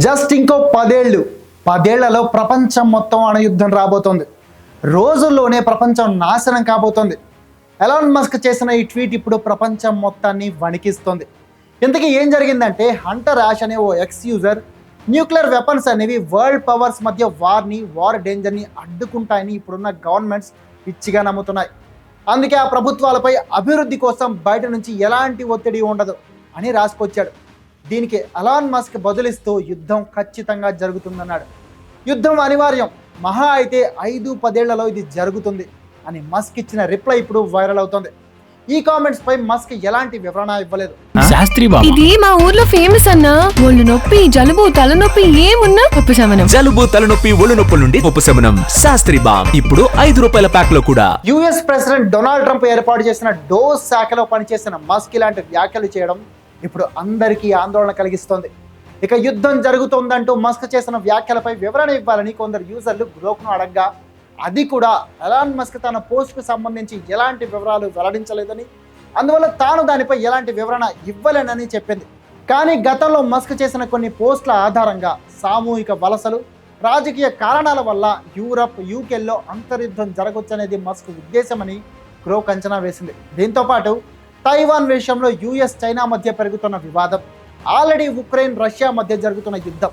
Just ఇంకో పదేళ్ళు. పదేళ్ళలో ప్రపంచం మొత్తం అణయుద్ధం రాబోతోంది. రోజుల్లోనే ప్రపంచం నాశనం కాబోతోంది. ఎలాన్ మస్క్ చేసిన ఈ ట్వీట్ ఇప్పుడు ప్రపంచం మొత్తాన్ని వణికిస్తోంది. ఇంతకీ ఏం జరిగిందంటే హంటర్ యాష్ అనే ఓ ఎక్స్ యూజర్ న్యూక్లియర్ వెపన్స్ అనేవి వరల్డ్ పవర్స్ మధ్య వార్ని వార్ డేంజర్ని అడ్డుకుంటాయని ఇప్పుడున్న గవర్నమెంట్స్ పిచ్చిగా నమ్ముతున్నాయి. అందుకే ఆ ప్రభుత్వాలపై అభివృద్ధి కోసం బయట నుంచి ఎలాంటి ఒత్తిడి ఉండదు అని రాసుకొచ్చాడు. దీనికి అలాన్ మస్క్ బదులిస్తూ యుద్ధం ఖచ్చితంగా జరుగుతుందన్నాడు. యుద్ధం అనివార్యం. మహా అయితే ఐదు పదేళ్ళలో ఇది జరుగుతుంది అని మస్క్ ఇచ్చిన రిప్లై ఇప్పుడు వైరల్ అవుతోంది. ఈ కామెంట్స్ పై మస్క్ ఎలాంటి వివరణ ఇవ్వలేదు. శాస్త్రి బాబు. ఇది మా ఊర్లో ఫేమస్ అన్నా. ఒళ్ళు నొప్పి జలుబు తలనొప్పి ఏమున్నా ఉపశమనం. జలుబు తలనొప్పి ఒళ్ళు నొప్పుల నుండి ఉపశమనం. శాస్త్రి బామ్ ఇప్పుడు ఐదు రూపాయల ప్యాక్లో కూడా. యుఎస్ ప్రెసిడెంట్ డొనాల్డ్ ట్రంప్ ఏర్పాటు చేసిన డోస్ శాఖలో పనిచేసిన మస్క్ ఇలాంటి వ్యాఖ్యలు చేయడం ఇప్పుడు అందరికీ ఆందోళన కలిగిస్తోంది. ఇక యుద్ధం జరుగుతోందంటూ మస్క్ చేసిన వ్యాఖ్యలపై వివరణ ఇవ్వాలని కొందరు యూజర్లు గ్రోక్ను అడగ్గా అది కూడా ఎలాన్ మస్క్ తన పోస్ట్కు సంబంధించి ఎలాంటి వివరాలు వెల్లడించలేదని అందువల్ల తాను దానిపై ఎలాంటి వివరణ ఇవ్వలేనని చెప్పింది. కానీ గతంలో మస్క్ చేసిన కొన్ని పోస్టుల ఆధారంగా సామూహిక వలసలు రాజకీయ కారణాల వల్ల యూరప్ యూకేల్లో అంతర్యుద్ధం జరగొచ్చనేది మస్క్ ఉద్దేశమని గ్రోక్ అంచనా వేసింది. దీంతో పాటు తైవాన్ విషయంలో యుఎస్ చైనా మధ్య పెరుగుతున్న వివాదం ఆల్రెడీ ఉక్రెయిన్ రష్యా మధ్య జరుగుతున్న యుద్ధం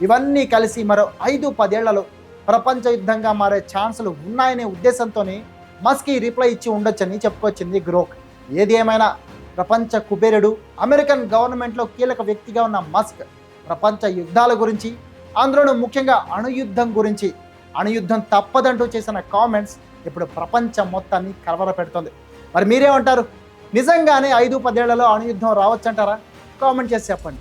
ఇవన్నీ కలిసి మరో ఐదు పదేళ్ళలో ప్రపంచ యుద్ధంగా మారే ఛాన్సులు ఉన్నాయనే ఉద్దేశంతోనే మస్క్ ఈ రిప్లై ఇచ్చి ఉండొచ్చని చెప్పుకొచ్చింది గ్రోక్. ఏది ఏమైనా ప్రపంచ కుబేరుడు అమెరికన్ గవర్నమెంట్లో కీలక వ్యక్తిగా ఉన్న మస్క్ ప్రపంచ యుద్ధాల గురించి అందులోనూ ముఖ్యంగా అణుయుద్ధం గురించి అణుయుద్ధం తప్పదంటూ చేసిన కామెంట్స్ ఇప్పుడు ప్రపంచం మొత్తాన్ని కలవర పెడుతుంది మరి మీరేమంటారు? నిజంగానే ఐదు పదేళ్ళలో అణుయుద్ధం రావచ్చంటారా? కామెంట్ చేసి చెప్పండి.